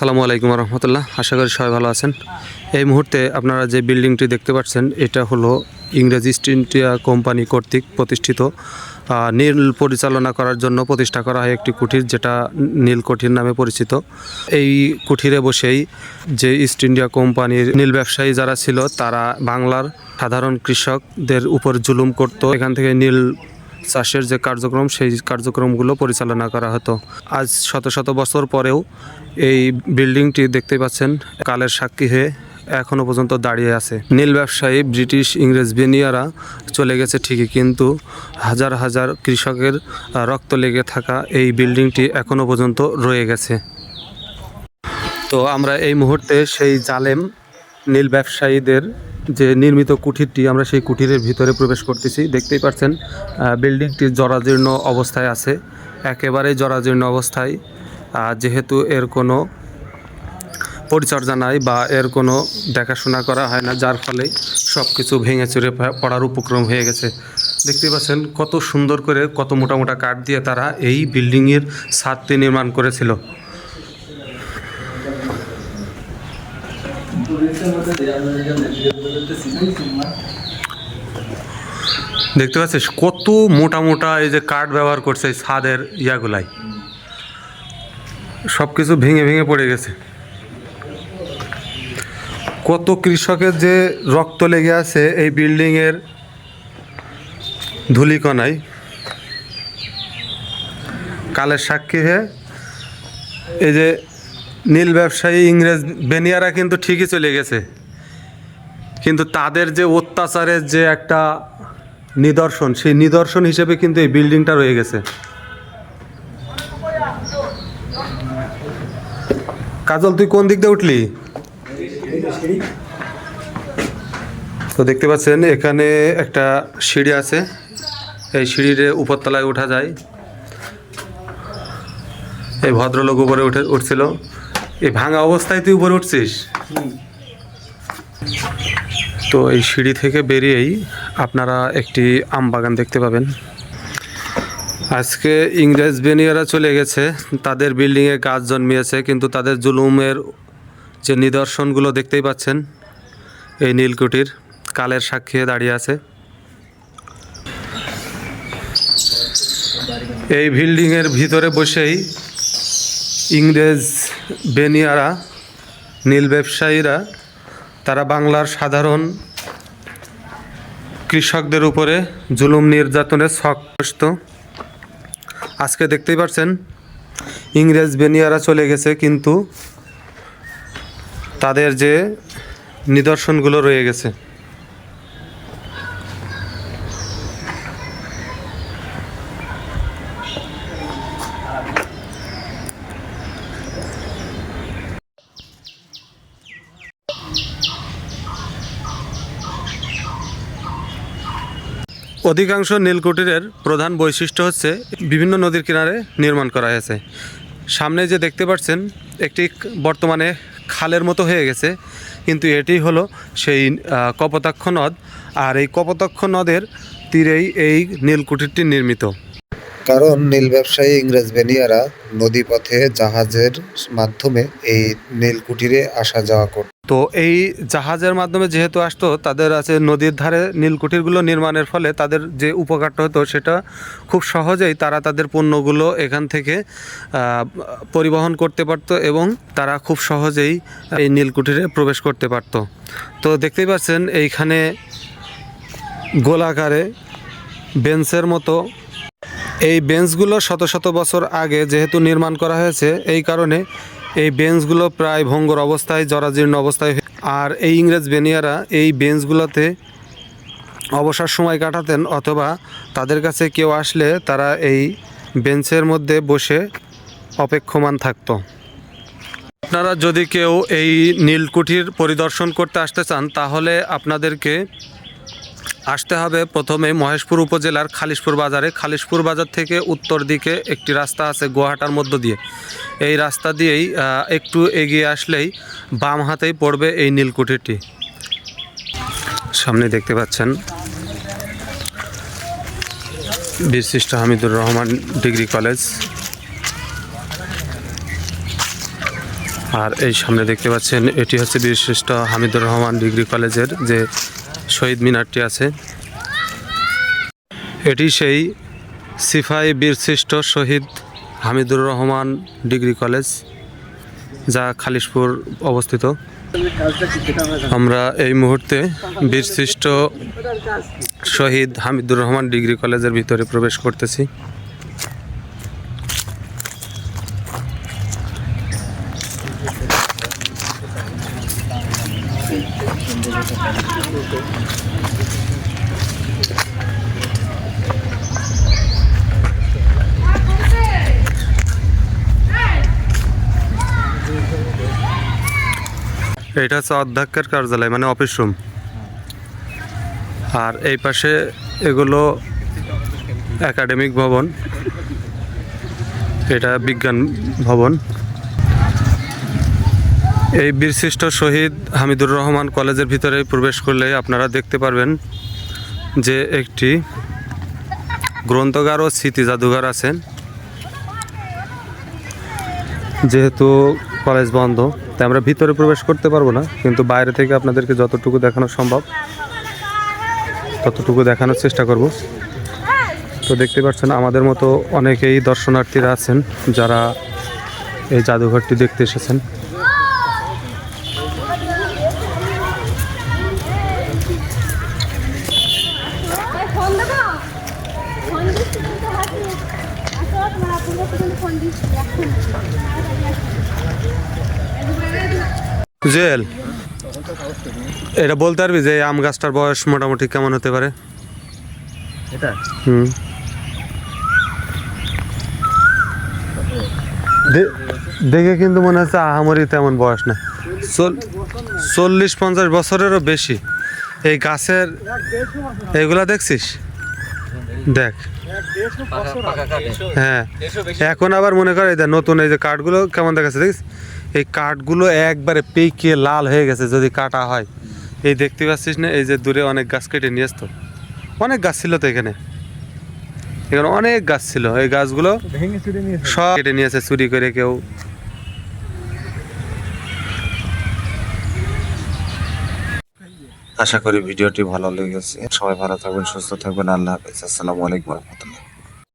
আসসালামু আলাইকুম রহমতুল্লাহ। আশা করি সবাই ভালো আছেন। এই মুহূর্তে আপনারা যে বিল্ডিংটি দেখতে পাচ্ছেন, এটা হলো ইংরেজ ইস্ট ইন্ডিয়া কোম্পানি কর্তৃক প্রতিষ্ঠিত নীল পরিচালনা করার জন্য প্রতিষ্ঠা করা হয় একটি কুঠির, যেটা নীল কুঠির নামে পরিচিত। এই কুঠিরে বসেই যে ইস্ট ইন্ডিয়া কোম্পানির নীল ব্যবসায়ী যারা ছিল, তারা বাংলার সাধারণ কৃষকদের উপর জুলুম করত। এখান থেকে নীল চাষের যে কার্যক্রম, সেই কার্যক্রমগুলো পরিচালনা করা হতো। আজ শত শত বছর পরেও এই বিল্ডিংটি দেখতে পাচ্ছেন। কালের সাক্ষী হয়ে এখনও পর্যন্ত দাঁড়িয়ে আছে। নীল ব্যবসায়ী ব্রিটিশ ইংরেজ বেনিয়ারা চলে গেছে ঠিকই, কিন্তু হাজার হাজার কৃষকের রক্ত লেগে থাকা এই বিল্ডিংটি এখনও পর্যন্ত রয়ে গেছে। তো আমরা এই মুহূর্তে সেই জালেম নীল ব্যবসায়ীদের যে নির্মিত কুঠিরটি আমরা সেই কুঠিরের ভিতরে প্রবেশ করতেছি। দেখতেই পাচ্ছেন বিল্ডিংটি জরাজীর্ণ অবস্থায় আছে। একেবারেই জরাজীর্ণ অবস্থায়। যেহেতু এর কোনো পরিচর্যা নাই বা এর কোনো দেখাশোনা করা হয় না, যার ফলে সব কিছু ভেঙে চুরে পড়ার উপক্রম হয়ে গেছে। দেখতেই পাচ্ছেন, কত সুন্দর করে, কত মোটা মোটা কাঠ দিয়ে তারা এই বিল্ডিংয়ের ছাদটি নির্মাণ করেছিল। দেখতে পাচ্ছিস কত মোটা মোটা এই যে কাঠ ব্যবহার করছে এই ছাদের ইয়াগুলাই। সব কিছু ভেঙে ভেঙে পড়ে গেছে। কত কৃষকের যে রক্ত লেগে আছে এই বিল্ডিংয়ের ধুলিকণায়। কালের সাক্ষী হয়ে এই যে নীল ব্যবসায়ী ইংরেজ বেনিয়ারা কিন্তু ঠিকই চলে গেছে। কিন্তু তাদের যে অত্যাচারের যে একটা নিদর্শন, সেই নিদর্শন হিসেবে কিন্তু এই বিল্ডিংটা রয়ে গেছে। কাজল, তুই কোন দিক দিয়ে উঠলি? তো দেখতে পাচ্ছেন, এখানে একটা সিঁড়ি আছে। এই সিঁড়ির উপরতলায় ওঠা যায়। এই ভদ্রলোক উপরে উঠে, উঠছিল। এই ভাঙা অবস্থায় তুই উপরে উঠছিস? তো এই সিঁড়ি থেকে বেরিয়েই আপনারা একটি আম বাগান দেখতে পাবেন। আজকে ইংরেজ বেনিয়ারা চলে গেছে। তাদের বিল্ডিংয়ে গাছ জন্মিয়েছে, কিন্তু তাদের জুলুমের যে নিদর্শনগুলো দেখতেই পাচ্ছেন, এই নীলকুটির কালের সাক্ষী দাঁড়িয়ে আছে। এই বিল্ডিংয়ের ভিতরে বসেই ইংরেজ বেনিয়ারা, নীল ব্যবসায়ীরা, তারা বাংলার সাধারণ কৃষকদের উপরে জুলুম নির্যাতনের ছক বসত আজকে দেখতেই পাচ্ছেন ইংরেজ বেনিয়ারা চলে গেছে, কিন্তু তাদের যে নিদর্শনগুলো রয়ে গেছে। অধিকাংশ নীলকুটিরের প্রধান বৈশিষ্ট্য হচ্ছে বিভিন্ন নদীর কিনারে নির্মাণ করা হয়েছে। সামনে যে দেখতে পাচ্ছেন, একটি বর্তমানে খালের মতো হয়ে গেছে, কিন্তু এটি হলো সেই কপোতাক্ষ নদ, আর এই কপোতাক্ষ নদের তীরেই এই নীলকুঠিরটি নির্মিত। কারণ নীল ব্যবসায়ী ইংরেজ বেনিয়ারা নদীপথে জাহাজের মাধ্যমে এই নীল কুটিরে আসা যাওয়া করত। তো এই জাহাজের মাধ্যমে যেহেতু আসতো, তাদের আছে নদীর ধারে নীলকুঠিরগুলো নির্মাণের ফলে তাদের যে উপকারটা হতো সেটা খুব সহজেই তারা তাদের পণ্যগুলো এখান থেকে পরিবহন করতে পারতো এবং তারা খুব সহজেই এই নীলকুঠিরে প্রবেশ করতে পারতো। তো দেখতেই পাচ্ছেন এইখানে গোলাকারে বেঞ্চের মতো। এই বেঞ্চগুলো শত শত বছর আগে যেহেতু নির্মাণ করা হয়েছে, এই কারণে এই বেঞ্চগুলো প্রায় ভঙ্গুর অবস্থায়, জরাজীর্ণ অবস্থায় আর এই ইংরেজ বেনিয়ারা এই বেঞ্চগুলোতে অবসর সময় কাটাতেন অথবা তাদের কাছে কেউ আসলে তারা এই বেঞ্চের মধ্যে বসে অপেক্ষমান থাকতো। আপনারা যদি কেউ এই নীলকুঠির পরিদর্শন করতে আসতে চান, তাহলে আপনাদেরকে আসতে হবে প্রথমে মহেশপুর উপজেলার খালিশপুর বাজারে। খালিশপুর বাজার থেকে উত্তর দিকে একটি রাস্তা আছে গোহাটার মধ্য দিয়ে। এই রাস্তা দিয়েই একটু এগিয়ে আসলেই বাম হাতেই পড়বে এই নীলকুঠিটি। সামনে দেখতে পাচ্ছেন বীরশ্রেষ্ঠ হামিদুর রহমান ডিগ্রি কলেজ। আর এই সামনে দেখতে পাচ্ছেন এটি হচ্ছে বিশিষ্ট হামিদুর রহমান ডিগ্রি কলেজের যে শহীদ মিনারটি আছে। এটি সেই সিফাই বীরশ্রেষ্ঠ শহীদ হামিদুর রহমান ডিগ্রি কলেজ, যা খালিশপুর অবস্থিত। আমরা এই মুহূর্তে বীরশ্রেষ্ঠ শহীদ হামিদুর রহমান ডিগ্রি কলেজের ভিতরে প্রবেশ করতেছি। এটা হচ্ছে অধ্যক্ষের কার্যালয় মানে অফিস রুম আর এই পাশে এগুলো একাডেমিক ভবন। এটা বিজ্ঞান ভবন। এই বীরশ্রেষ্ঠ শহীদ হামিদুর রহমান কলেজের ভিতরে প্রবেশ করলে আপনারা দেখতে পারবেন যে একটি গ্রন্থগার ও স্মৃতি জাদুঘর আছেন যেহেতু কলেজ বন্ধ, তাই আমরা ভিতরে প্রবেশ করতে পারব না, কিন্তু বাইরে থেকে আপনাদেরকে যতটুকু দেখানো সম্ভব, ততটুকু দেখানোর চেষ্টা করব। তো দেখতে পাচ্ছেন, আমাদের মতো অনেকেই দর্শনার্থীরা আছেন যারা এই জাদুঘরটি দেখতে এসেছেন। জুয়েল এটা বলতে পারবি যে আম গাছটার বয়স মোটামুটি কেমন হতে পারে? এটা? হুম। দেখে কিন্তু মনে হচ্ছে আহামরি তেমন বয়স না। চল্লিশ পঞ্চাশ বছরেরও বেশি। এই গাছের এইগুলা দেখছিস? দেখ। হ্যাঁ এখন আবার মনে করে এটা নতুন এই যে কাঠগুলো কেমন দেখাচ্ছে দেখিস? এই কাঠগুলো একবারে পেকে লাল হয়ে গেছে যদি কাটা হয়। এই দেখতে পাচ্ছিস না এই যে দূরে অনেক গাছ কেটে নিয়ে আসতো। অনেক গাছ ছিল তো এখানে। এখানে অনেক গাছ ছিল। এই গাছগুলো সব কেটে নিয়ে সব কেটে নিয়েছে চুরি করে কেউ আশা করি ভিডিওটি ভালো লেগেছে। সবাই ভালো থাকবেন, সুস্থ থাকবেন। আল্লাহ হাফিজ। আসসালামু আলাইকুম রহমতুল্লাহ।